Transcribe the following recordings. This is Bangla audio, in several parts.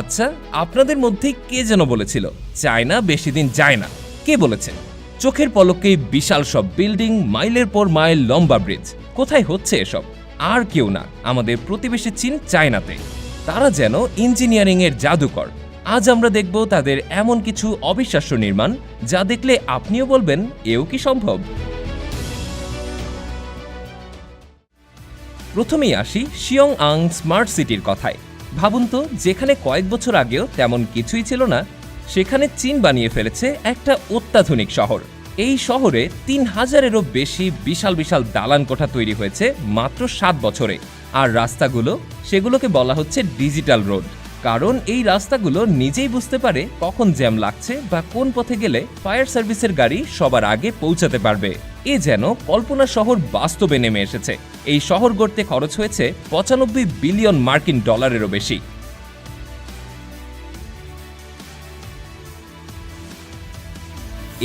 আচ্ছা আপনাদের মধ্যে কে যেন বলেছিল, চায়না বেশি দিন যায় না কে বলেছে চোখের পলকেই বিশাল সব বিল্ডিং, মাইলের পর মাইল লম্বা ব্রিজ। কোথায় হচ্ছে এসব? আর কেউ না, আমাদের প্রতিবেশী চীন চায়নাতে। তারা যেন ইঞ্জিনিয়ারিং এর জাদুকর। আজ আমরা দেখব তাদের এমন কিছু অবিশ্বাস্য নির্মাণ, যা দেখলে আপনিও বলবেন, এও কি সম্ভব? প্রথমেই আসি শিয়ং আং স্মার্ট সিটির কথায়। ভাবুন তো, যেখানে কয়েক বছর আগেও তেমন কিছুই ছিল না, সেখানে চীন বানিয়ে ফেলেছে একটা অত্যাধুনিক শহর। এই শহরে তিন হাজারেরও বেশি বিশাল বিশাল দালান কোঠা তৈরি হয়েছে মাত্র সাত বছরে। আর রাস্তাগুলো, সেগুলোকে বলা হচ্ছে ডিজিটাল রোড। কারণ এই রাস্তাগুলো নিজেই বুঝতে পারে কখন জ্যাম লাগছে বা কোন পথে গেলে ফায়ার সার্ভিসের গাড়ি সবার আগে পৌঁছাতে পারবে। এ যেন কল্পনা শহর বাস্তবে নেমে এসেছে। এই শহর গড়তে খরচ হয়েছে পঁচানব্বই বিলিয়ন মার্কিন ডলারেরও বেশি।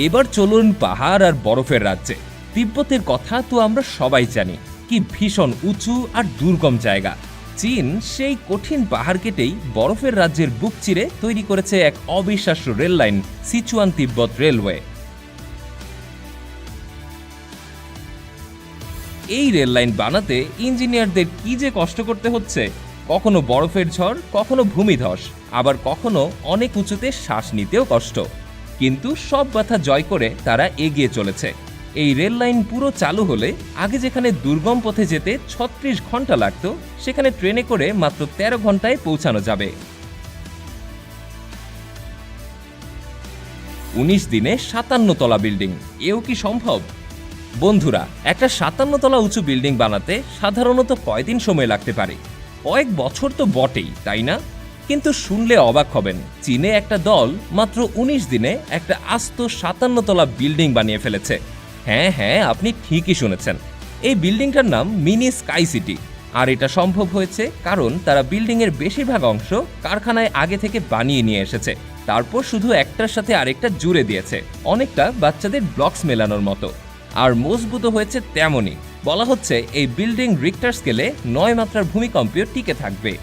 এবার চলুন পাহাড় আর বরফের রাজ্যে। তিব্বতের কথা তো আমরা সবাই জানি। কি ভীষণ উঁচু আর দুর্গম জায়গা। চীন সেই কঠিন পাহাড় কেটেই বরফের রাজ্যের বুক চিরে তৈরি করেছে এক অবিশ্বাস্য rail line, Sichuan Tibet railway. এই রেল লাইন বানাতে ইঞ্জিনিয়ারদের কি যে কষ্ট করতে হচ্ছে? কখনো বরফের ঝড়, কখনো ভূমিধস, আবার কখনো অনেক উঁচুতে শ্বাস নিতেও কষ্ট। কিন্তু সব ব্যথা জয় করে তারা এগিয়ে চলেছে। এই রেল লাইন পুরো চালু হলে আগে যেখানে দুর্গম পথে যেতে ছত্রিশ ঘণ্টা লাগতো, সেখানে ট্রেনে করে মাত্র তেরো ঘন্টায় পৌঁছানো যাবে। উনিশ দিনে সাতান্ন তলা বিল্ডিং, এও কি সম্ভব? বন্ধুরা, একটা সাতান্ন তলা উঁচু বিল্ডিং বানাতে সাধারণত কয়দিন সময় লাগতে পারে? কয়েক বছর তো বটেই, তাই না? কিন্তু শুনলে অবাক হবেন, চীনে একটা দল মাত্র উনিশ দিনে একটা আস্ত সাতান্ন তলা বিল্ডিং বানিয়ে ফেলেছে। হ্যাঁ হ্যাঁ আপনি ঠিকই শুনেছেন। এই বিল্ডিংটার নাম মিনি স্কাই সিটি। আর এটা সম্ভব হয়েছে কারণ তারা বিল্ডিংয়ের বেশিরভাগ অংশ কারখানায় আগে থেকে বানিয়ে নিয়ে এসেছে। তারপর শুধু একটার সাথে আরেকটা জুড়ে দিয়েছে। অনেকটা বাচ্চাদের ব্লকস মেলানোর মতো। আর মজবুত হয়েছে তেমনই। বলা হচ্ছে এই বিল্ডিং রিক্টার স্কেলে নয় মাত্রার ভূমিকম্পেও টিকে থাকবে।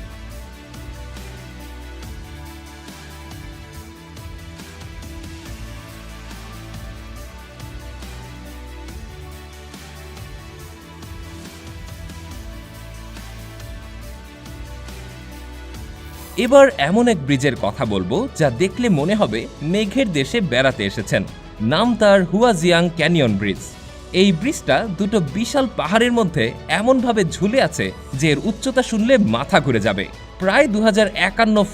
এবার এমন এক ব্রিজের কথা বলব যা দেখলে মনে হবে মেঘের দেশে বেড়াতে এসেছেন। নাম তার হুয়াজিয়াং ক্যানিয়ন ব্রিজ। এই ব্রিজটা দুটো বিশাল পাহাড়ের মধ্যে এমনভাবে ঝুলে আছে যে এর উচ্চতা শুনলে মাথা ঘুরে যাবে। প্রায় দু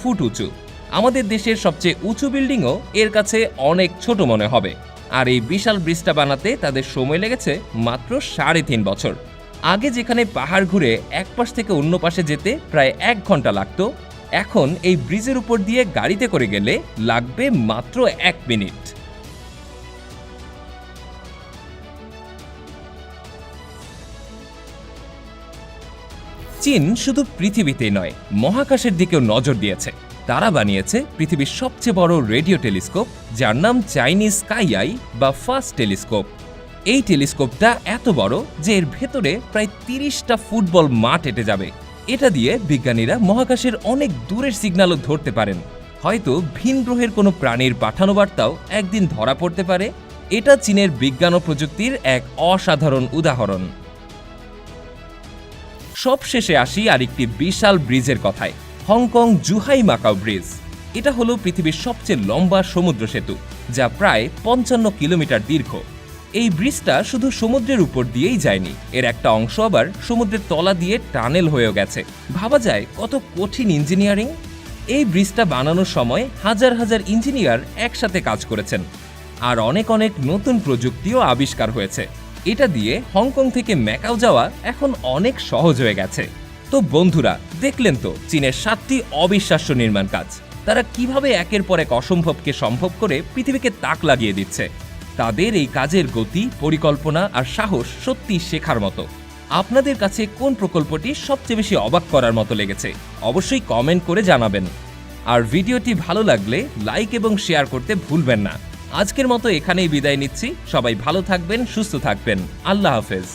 ফুট উঁচু। আমাদের দেশের সবচেয়ে উঁচু বিল্ডিংও এর কাছে অনেক ছোট মনে হবে। আর এই বিশাল ব্রিজটা বানাতে তাদের সময় লেগেছে মাত্র সাড়ে তিন বছর। আগে যেখানে পাহাড় ঘুরে এক পাশ থেকে অন্য পাশে যেতে প্রায় এক ঘণ্টা লাগতো এখন এই ব্রিজের উপর দিয়ে গাড়িতে করে গেলে লাগবে মাত্র এক মিনিট। চীন শুধু পৃথিবীতেই নয়, মহাকাশের দিকেও নজর দিয়েছে। তারা বানিয়েছে পৃথিবীর সবচেয়ে বড় রেডিও টেলিস্কোপ, যার নাম চাইনিজ স্কাই আই বা ফার্স্ট টেলিস্কোপ। এই টেলিস্কোপটা এত বড় যে এর ভেতরে প্রায় তিরিশটা ফুটবল মাঠ এঁটে যাবে। এটা দিয়ে বিজ্ঞানীরা মহাকাশের অনেক দূরের সিগন্যালও ধরতে পারেন। হয়তো ভিন গ্রহের কোনো প্রাণীর পাঠানো বার্তাও একদিন ধরা পড়তে পারে। এটা চীনের বিজ্ঞান ও প্রযুক্তির এক অসাধারণ উদাহরণ। সবশেষে আসি আরেকটি বিশাল ব্রিজের কথায়, হংকং জুহাই মাকাও ব্রিজ। এটা হলো পৃথিবীর সবচেয়ে লম্বা সমুদ্র সেতু, যা প্রায় পঞ্চান্ন কিলোমিটার দীর্ঘ। এই ব্রিজটা শুধু সমুদ্রের উপর দিয়েই যায়নি, এর একটা অংশ আবার সমুদ্রের তলা দিয়ে টানেল হয়েও গেছে। ভাবা যায় কত কঠিন ইঞ্জিনিয়ারিং? এই ব্রিজটা বানানোর সময় হাজার হাজার ইঞ্জিনিয়ার একসাথে কাজ করেছেন, আর অনেক অনেক নতুন প্রযুক্তিও আবিষ্কার হয়েছে। এটা দিয়ে হংকং থেকে ম্যাকাও যাওয়া এখন অনেক সহজ হয়ে গেছে। তো বন্ধুরা, দেখলেন তো, চীনের সাতটি অবিশ্বাস্য নির্মাণ কাজ। তারা কীভাবে একের পর এক অসম্ভবকে সম্ভব করে পৃথিবীকে তাক লাগিয়ে দিচ্ছে? তাদের এই কাজের গতি, পরিকল্পনা আর সাহস সত্যি শেখার মতো। আপনাদের কাছে কোন প্রকল্পটি সবচেয়ে বেশি অবাক করার মতো লেগেছে, অবশ্যই কমেন্ট করে জানাবেন। আর ভিডিওটি ভালো লাগলে লাইক এবং শেয়ার করতে ভুলবেন না। আজকের মতো এখানেই বিদায় নিচ্ছি। সবাই ভালো থাকবেন, সুস্থ থাকবেন। আল্লাহ হাফেজ।